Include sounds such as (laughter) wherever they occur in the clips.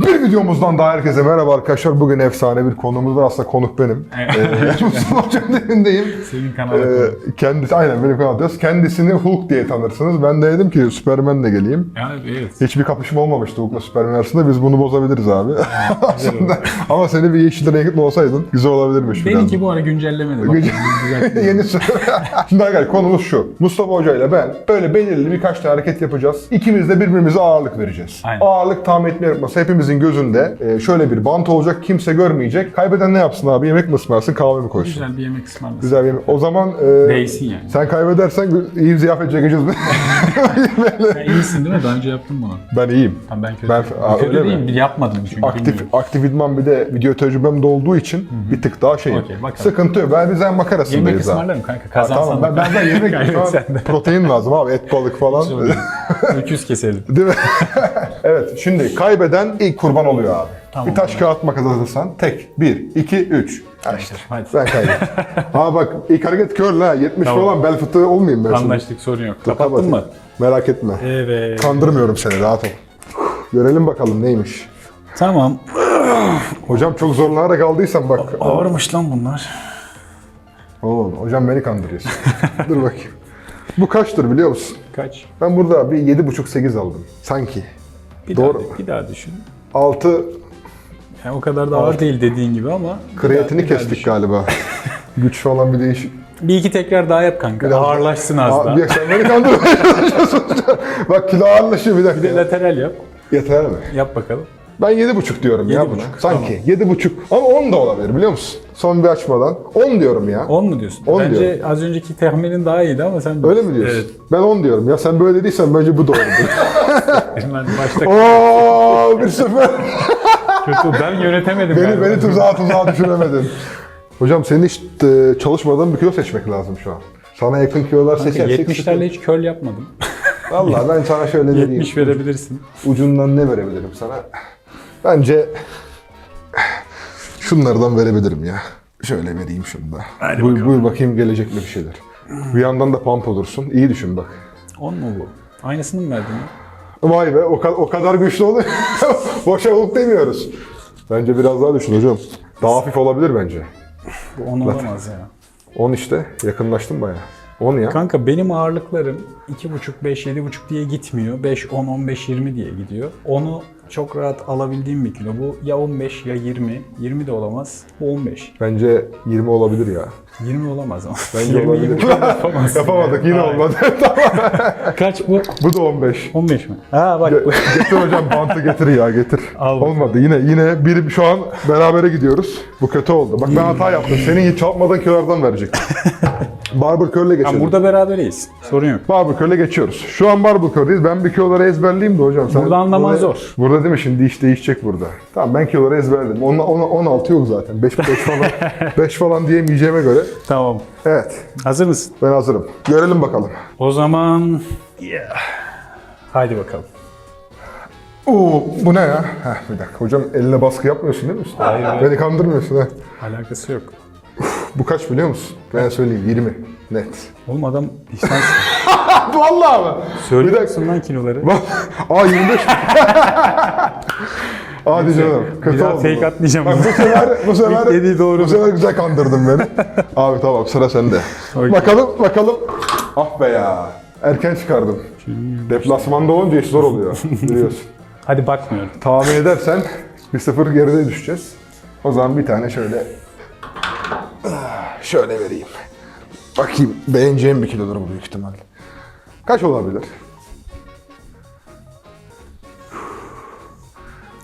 Bir videomuzdan daha herkese merhaba arkadaşlar. Bugün efsane bir konuğumuz var. Aslında konuk benim. Ee, (laughs) Mustafa Hoca'nın evindeyim. Senin kanalda Ee, kendisi, aynen benim kanaldayız. Kendisini Hulk diye tanırsınız. Ben de dedim ki Superman de geleyim. Ya evet. Hiçbir kapışma olmamıştı Hulk'la Superman arasında. Biz bunu bozabiliriz abi. (laughs) Aslında, ama seni bir yeşil renkli olsaydın güzel olabilirmiş. Benimki bu ara güncellemedi. Güzel. Yeni. Şimdi arkadaşlar (laughs) konumuz şu. Mustafa Hoca ile ben böyle belirli birkaç tane hareket yapacağız. İkimiz de birbirimize ağırlık vereceğiz. Aynen. Ağırlık tahmin etme yarışması hepimizin gözünde e, şöyle bir bant olacak. Kimse görmeyecek. Kaybeden ne yapsın abi? Yemek mi ısmarlasın, kahve mi koysun? Güzel bir yemek ısmarlasın. Güzel bir yemek. O zaman e, Değsin yani. sen kaybedersen iyi ziyafet çekeceğiz. (laughs) Sen iyisin değil mi? Daha önce yaptım bunu. ben iyiyim. Tamam ben kötü. Ben- Aa, kötü öyle mi? değilim. Yapmadım çünkü Aktif, bilmiyorum. aktif idman bir de video tecrübem de olduğu için bir tık daha şeyim. Bakalım. Sıkıntı yok. Ben bizden makarasındayız Yemek ısmarlarım kanka. Kazansan tamam ben, ben de (laughs) yemek protein lazım abi et balık falan. (laughs) Öküz keselim. Değil mi? evet şimdi kaybeden ilk kurban oluyor abi. Tamam. bir taş kağıt makas hazırsan tek. Bir, iki, üç. Ha işte. Hadi. Ben kaybettim. (laughs) ha bak ilk hareket kör la. 70 Tamam. falan bel fıtığı olmayayım ben şimdi. Anlaştık sorun yok. Dur, Kapattın mı? Merak etme. Evet. Kandırmıyorum seni rahat ol. Görelim bakalım neymiş. Tamam. Hocam çok zorlanarak aldıysan bak. Ağırmış lan bunlar. Oğlum hocam beni kandırıyorsun. (laughs) Dur bakayım. Bu kaçtır biliyor musun? Kaç? Ben burada bir 7,5-8 aldım. Sanki. Bir Doğru. Daha, bir daha düşün. 6 Yani o kadar da ağır değil dediğin gibi ama. kreatini kestik düşün. galiba. (laughs) Güç falan bir değişik. Bir iki tekrar daha yap kanka. Biraz- Ağırlaşsın az Aa, daha. bir sen beni kandırmaya (laughs) çalışıyorsun. Bak kilo ağırlaşıyor bir Bir de dakika. lateral yap. Yeter mi? Yap bakalım. Ben 7,5 diyorum ya Yedi buna. buçuk, Sanki 7,5. Ama 10 da olabilir biliyor musun? Son bir açmadan. 10 diyorum ya. 10 mu diyorsun? On Bence diyorum. az önceki tahminin daha iyiydi ama sen Öyle mi diyorsun? Evet. Ben 10 diyorum. Ya sen böyle dediysen bence bu doğrudur. (laughs) Ben başta Oo bir sefer. (laughs) kötü. Ben yönetemedim. beni, galiba. beni tuzağa tuzağa düşüremedin. Hocam senin hiç e, çalışmadan bir kilo seçmek lazım şu an. Sana yakın kilolar Kanka, seçersek... 70'lerle hiç köl yapmadım. Valla ben sana şöyle (laughs) diyeyim. 70 verebilirsin. Ucundan ne verebilirim sana? Bence şunlardan verebilirim ya. Şöyle vereyim şunu da. Hadi buyur, bakalım. buyur bakayım gelecek mi bir şeyler. Bir yandan da pump olursun. İyi düşün bak. 10 mu bu? Aynısını mı verdin? Vay be o, ka- o kadar güçlü oluyor. (laughs) Boşa olup demiyoruz. Bence biraz daha düşün hocam. Daha hafif olabilir bence. Bu 10 olamaz ya. 10 işte. Yakınlaştım baya. 10 ya. Kanka benim ağırlıklarım 2,5, 5, 7,5 diye gitmiyor. 5, 10, 15, 20 diye gidiyor. Onu çok rahat alabildiğim bir kilo. Bu ya 15 ya 20. 20 de olamaz. Bu 15. Bence 20 olabilir ya. 20 olamaz ama. Bence 20 (laughs) olabilir. gibi yapamazsın. Yapamadık yine Hayır. olmadı. (laughs) Kaç bu? Bu da 15. 15 mi? Ha bak bu. getir hocam bantı getir ya getir. Al. Olmadı yine yine bir şu an berabere gidiyoruz. Bu kötü oldu. Bak ben hata yaptım. Senin hiç çarpmadan kilolardan verecektim. (laughs) Barber Curl'le Ha, geçelim. burada beraberiz. Sorun yok. Barber Curl'le geçiyoruz. Şu an Barber Curl'deyiz. Ben bir kiloları ezberleyeyim de hocam. Sen Burada anlaman zor. Burada değil mi şimdi iş değişecek burada. Tamam ben kiloları ezberledim. On, on, 16 yok zaten. 5, 5 falan (laughs) 5 falan diyemeyeceğime göre. Tamam. Evet Hazır mısın? ben hazırım. Görelim bakalım. O zaman... Yeah. Haydi bakalım. Oo bu ne ya? Heh, bir dakika hocam eline baskı yapmıyorsun değil mi? Hayır. Beni kandırmıyorsun ha. Alakası yok. Bu kaç biliyor musun? Ben söyleyeyim 20 net. Oğlum adam distans (laughs) Vallahi mı? söylüyorsun lan kiloları. Aa 25. Hadi canım. Kötü Bir daha oldu. fake bu. atmayacağım. Bak bu sefer, bu (laughs) sefer, dediği doğru. bu sefer güzel kandırdın beni. (laughs) Abi tamam sıra sende. Okey. Bakalım bakalım. Ah be ya. Erken çıkardım. Deplasmanda olunca iş zor oluyor biliyorsun. Hadi bakmıyorum. Tahmin edersen 1-0 geride düşeceğiz. O zaman bir tane şöyle (clears throat) şöyle vereyim. Bakayım beğeneceğim bir kilodur bu büyük ihtimal. Kaç olabilir?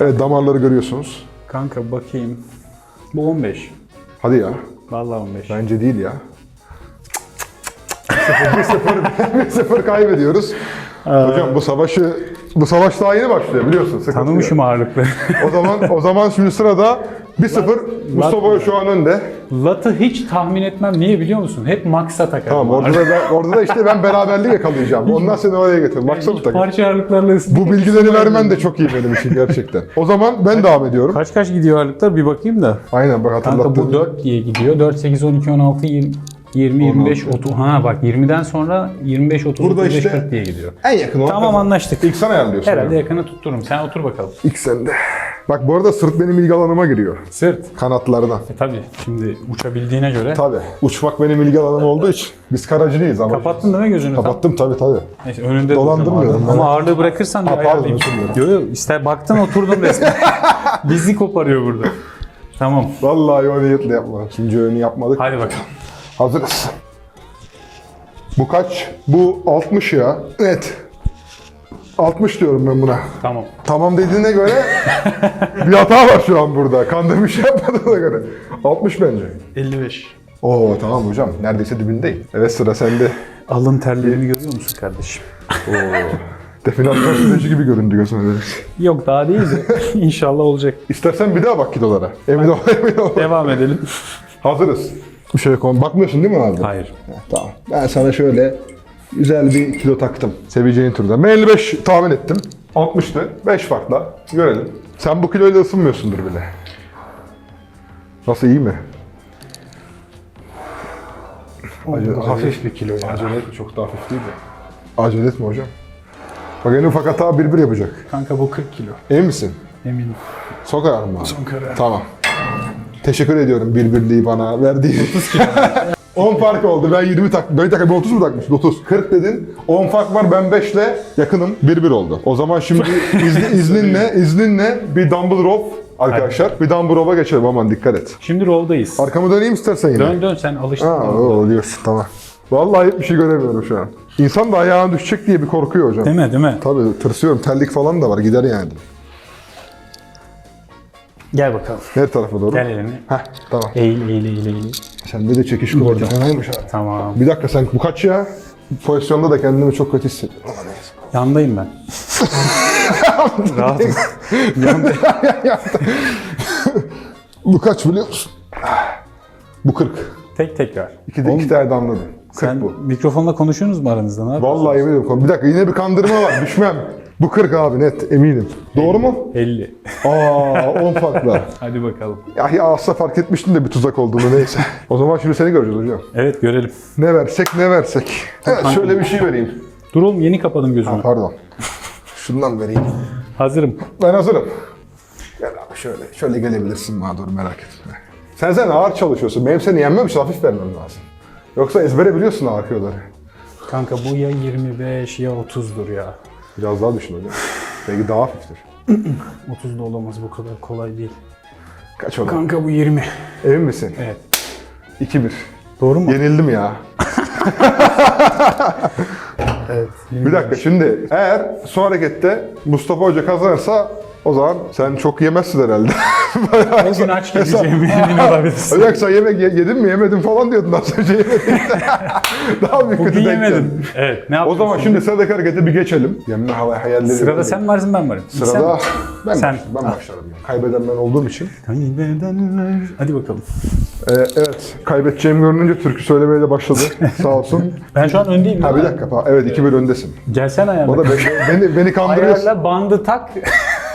Evet damarları görüyorsunuz. Kanka bakayım. Bu 15. Hadi ya. Vallahi 15. Bence değil ya. 1-0 1-0 (laughs) kaybediyoruz. Hocam bu savaşı bu savaş daha yeni başlıyor biliyorsun. Sıkıntı yok. Tanımışım ağırlıkları. O zaman o zaman şimdi sırada 1-0 Mustafa şu an önde. Latı hiç tahmin etmem. Niye biliyor musun? Hep maksa takarım. Tamam orada da, ben, orada da işte ben beraberlik yakalayacağım. Ondan seni oraya getir. Maksat Hiç takım. parça ağırlıklarla. Bu bilgileri vermen de çok iyi benim için gerçekten. O zaman ben devam ediyorum. Kaç kaç gidiyor ağırlıklar bir bakayım da. Aynen bak Kanka hatırlattın. bu 4 diye gidiyor. 4, 8, 12, 16, 20, 20 25, 30. Ha bak 20'den sonra 25, 30, Burada 35, işte 40 diye gidiyor. En yakın olan Tamam kazan. anlaştık. İlk sen ayarlıyorsun. Herhalde yani. yakını tuttururum. Sen otur bakalım. İlk sende. Bak bu arada sırt benim ilgi alanıma giriyor. Sırt. Kanatlardan. E tabi şimdi uçabildiğine göre. Tabii. Uçmak benim ilgi alanım olduğu için. Biz karacı değiliz ama. Kapattın değil mi gözünü? Kapattım tabii tabii. Neyse önünde Dolandırmıyorum ben. Ama ağırlığı bırakırsan bir ayarlayayım. Yok yok ister baktın oturdun resmen. (laughs) Bizi koparıyor burada. Tamam. Vallahi o niyetle yapmadım. İkinci öğünü yapmadık. Hadi bakalım. Hazırız. Bu kaç? Bu 60 ya. Evet. 60 diyorum ben buna. Tamam. Tamam dediğine göre bir hata var şu an burada. Kandırmış yapmadığına göre. 60 bence. 55. Oo tamam hocam. Neredeyse dibindeyim. Evet sıra sende. Alın terlerimi görüyor musun kardeşim? Oo. Definasyon süreci gibi göründü gözüme. böyle. Yok daha değil de inşallah olacak. İstersen bir daha bak kilolara. Emin ol, emin ol. Devam edelim. Hazırız. Bir şey konu. Bakmıyorsun değil mi abi? Hayır. Tamam. Ben sana şöyle güzel bir kilo taktım. Seveceğin türden. Ben 55 tahmin ettim. 60'tı. 5 farkla. Görelim. Sen bu kiloyla ısınmıyorsundur bile. Nasıl iyi mi? Acele, hafif bir kilo ya. Acele. Çok da hafif değil de. Acele etme hocam. Bak en ufak hata bir bir yapacak. Kanka bu 40 kilo. Emin misin? Eminim. Son karar mı? Son karar. Tamam. Teşekkür ediyorum birbirliği bana verdiği. (laughs) 10 fark oldu. Ben 20 tak. Ben dakika ben 30 mu takmışım? 30. 40 dedin. 10 fark var. Ben 5 ile yakınım. 1-1 oldu. O zaman şimdi (laughs) izni, izninle izninle bir dumbbell row arkadaşlar. Bir dumbbell row'a geçelim aman dikkat et. Şimdi roll'dayız. Arkamı döneyim istersen yine. Dön dön sen alıştın. Ha, o oluyorsun tamam. Vallahi hiçbir şey göremiyorum şu an. İnsan da ayağına düşecek diye bir korkuyor hocam. Değil mi değil mi? Tabii tırsıyorum. Terlik falan da var. Gider yani. Gel bakalım. Her tarafa doğru. Gel elini. Heh, tamam. Eğil eğil eğil eğil. Sende de çekiş kuvveti fenaymış abi. Tamam. Bir dakika sen bu kaç ya? Pozisyonda da kendimi çok kötü hissediyorum. Ama neyse. Yandayım ben. (laughs) Rahatım. (laughs) Yandayım. (laughs) Bu kaç biliyor musun? Bu 40. Tek tekrar. İki, de, iki tane de anladım. 40 Sen bu. mikrofonla konuşuyorsunuz mu aranızda? Ne yapıyorsunuz? Vallahi yemin ediyorum. Bir dakika yine bir kandırma var. Düşmem. Bu 40 abi net eminim. Doğru mu? 50. Aa 10 farklı. (laughs) Hadi bakalım. Ya, ya aslında fark etmiştim de bir tuzak olduğunu neyse. O zaman şimdi seni göreceğiz hocam. Evet görelim. Ne versek ne versek. Evet şöyle bir şey vereyim. Dur oğlum yeni kapadım gözümü. Pardon. Şundan vereyim. Hazırım. Ben hazırım. Gel abi şöyle, şöyle gelebilirsin mağdur merak etme. Sen sen ağır çalışıyorsun. Benim seni yenmem için hafif vermem lazım. Yoksa ezbere biliyorsun ağır kiloları. Kanka bu ya 25 ya 30'dur ya. Biraz daha düşün hocam. Belki daha hafiftir. (clears throat) 30 da olamaz bu kadar kolay değil. Kaç olur? Kanka bu 20. Emin misin? Evet. 2-1. Doğru mu? Yenildim ya. (laughs) Evet. Bir dakika şimdi eğer son harekette Mustafa Hoca kazanırsa o zaman sen çok yemezsin herhalde. (laughs) O gün aç gideceğimi emin olabilirsin. Yoksa yemek ye- yedin mi yemedin falan diyordun az önce yemedin. (laughs) Daha bir kötü denk geldi. yemedim. Evet. Ne O zaman şimdi sıradaki harekete bir geçelim. Yemme hava hayalleri. Sırada sen varsın ben varım. Sırada Sen- ben, Sen. başlarım, ben başlarım. Kaybeden ben olduğum için. Kaybedenler. Hadi bakalım. Ee, evet, kaybedeceğim görününce türkü söylemeye de başladı. (laughs) Sağ olsun. Ben şu an öndeyim. Ha bir dakika. pa- Evet, 2-1 öndesin. Gelsen ayarla. O da be- beni, beni kandırıyorsun. Ayarla bandı tak.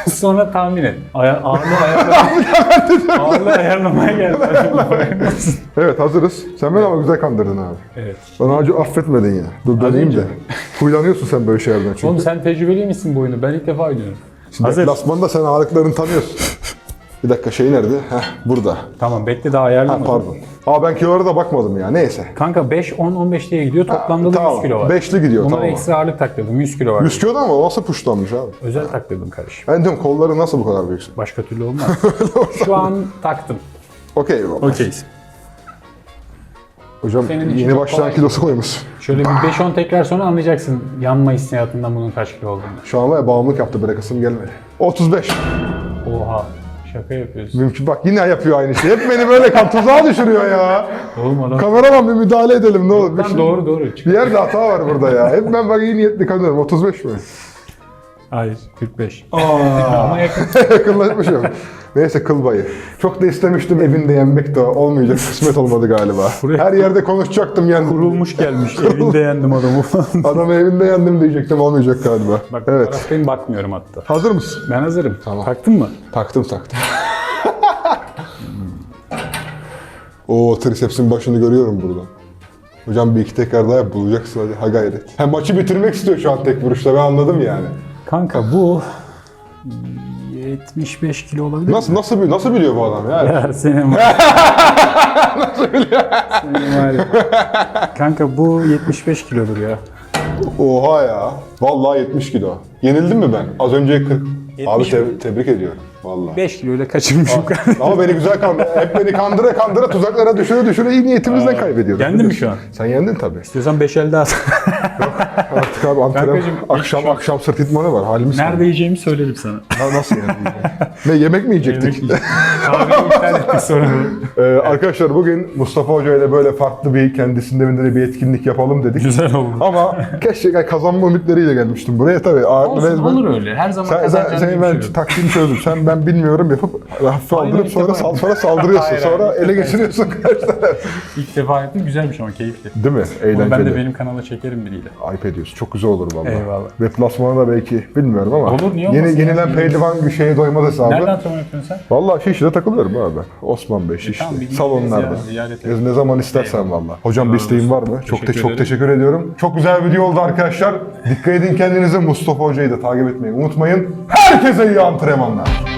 (laughs) Sonra tahmin et. Aya ağırlığı ayarlamaya, (laughs) ağırlığı ayarlamaya geldi. Evet, hazırız. Sen beni ama güzel kandırdın abi. evet. Bana acı affetmedin ya. Dur döneyim de. Huylanıyorsun sen böyle şeylerden çünkü. Oğlum sen tecrübeli misin bu oyunu? Ben ilk defa oynuyorum. Şimdi Hazır. Deplasmanda sen ağırlıklarını tanıyorsun. bir dakika şey nerede? Heh, burada. Tamam bekle daha Ha, ayarlamadım. pardon. Aa ben kilolara da bakmadım ya. Neyse. Kanka 5, 10, 15 diye gidiyor. Toplamda da tamam. 100 kilo var. Beşli gidiyor, Bunlara tamam. ekstra ağırlık taktırdım. 100 kilo var. 100 kilo ama o nasıl puşlanmış abi? Özel taktırdım kardeşim. Ben diyorum kolları nasıl bu kadar büyüksün? Başka türlü (laughs) olmaz. Şu an taktım. Okey baba. Okeyiz. Hocam Senin için yeni çok başlayan kolay. kilosu koymuş. Şöyle bir 5-10 tekrar sonra anlayacaksın yanma hissiyatından bunun kaç kilo olduğunu. Şu an var ya bağımlılık yaptı bırakasım gelmedi. 35. Oha. Şaka yapıyorsun. Mümkün bak yine yapıyor aynı şeyi. Hep beni böyle tuzağa düşürüyor ya. Oğlum adam. Kameraman bir müdahale edelim ne olur. Lan şey- doğru doğru. bir yerde hata var burada ya. Hep ben bak iyi niyetli kanıyorum. 35 mi? Hayır 45. Aa, (laughs) Ama yakın. (laughs) yakınlaşmışım. Neyse kıl bayı. Çok da istemiştim evinde yenmek de olmayacak. Kısmet olmadı galiba. Buraya- Her yerde konuşacaktım yendim. Kurulmuş gelmiş. (laughs) Evinde yendim adamı falan. Adamı evinde yendim diyecektim olmayacak galiba. Bak bu evet. taraftayım bakmıyorum hatta. Hazır mısın? Ben hazırım. Tamam. Taktın mı? Taktım taktım. Oo trisepsin başını görüyorum burada. Hocam bir iki tekrar daha yap bulacaksın hadi ha gayret. Ha, maçı bitirmek istiyor şu an tek vuruşta ben anladım yani. Kanka bu 75 kilo olabilir Nasıl nasıl bi- nasıl biliyor bu adam ya? Ya (laughs) senin var. Senin var ya. Kanka bu 75 kilodur ya. Oha ya. Vallahi 70 kilo. Yenildim mi ben? Az önce 40. Abi 70 te- tebrik ediyorum. Vallahi. 5 kiloyla kaçırmışım. Ama beni güzel kandı. Hep beni kandıra kandıra tuzaklara düşüre düşüre iyi niyetimizden kaybediyoruz. Yendin mi şu an? Sen yendin tabii. İstiyorsan 5 elde at. Artık abi antrenman, Kankacığım, akşam şu- akşam sırt itmanı var. Halimiz Nerede yiyeceğimi söyledim sana. kalmadı. Nasıl yani? (laughs) ne yemek mi yiyecektik? Kahveyi iptal ettik sonra. Ee, arkadaşlar bugün Mustafa Hoca ile böyle farklı bir kendisinin evinde de bir etkinlik yapalım dedik. Güzel oldu. Ama keşke kazanma ümitleriyle gelmiştim buraya tabii. Ağırlı Olsun rezmen- olur öyle. Her zaman Sen, sen, kazanacağını sen ben düşünüyorum. taktiğini çözdüm. Sen ben bilmiyorum yapıp hafife Aynen, aldırıp ilk sonra defa sal, sonra saldırıyorsun. Hayır, sonra hayır, ele defa geçiriyorsun (laughs) karşıdan. İlk defa yaptım. Güzelmiş ama keyifli. Değil mi? Bunu Eğlenceli. ben de benim kanala çekerim biriyle. Ayıp ediyorsun. Çok güzel olur vallahi. Eyvallah. Replasmanı da belki bilmiyorum ama. Olur, niye Yeni, yenilen pehlivan bir şeye doymaz hesabı. Nereden antrenman yapıyorsun sen? Vallahi Şişli'de takılıyorum abi ben. Osman Bey Şişli. E, tamam, Salonlarda. gideriz ya, ziyaret ederiz. Ne, zaman istersen valla. Hocam bir isteğin var mı? Çok te Teşekkür çok teşekkür ediyorum. Çok güzel bir video oldu arkadaşlar. Dikkat edin kendinize. Mustafa Hoca'yı da takip etmeyi unutmayın. Herkese iyi antrenmanlar.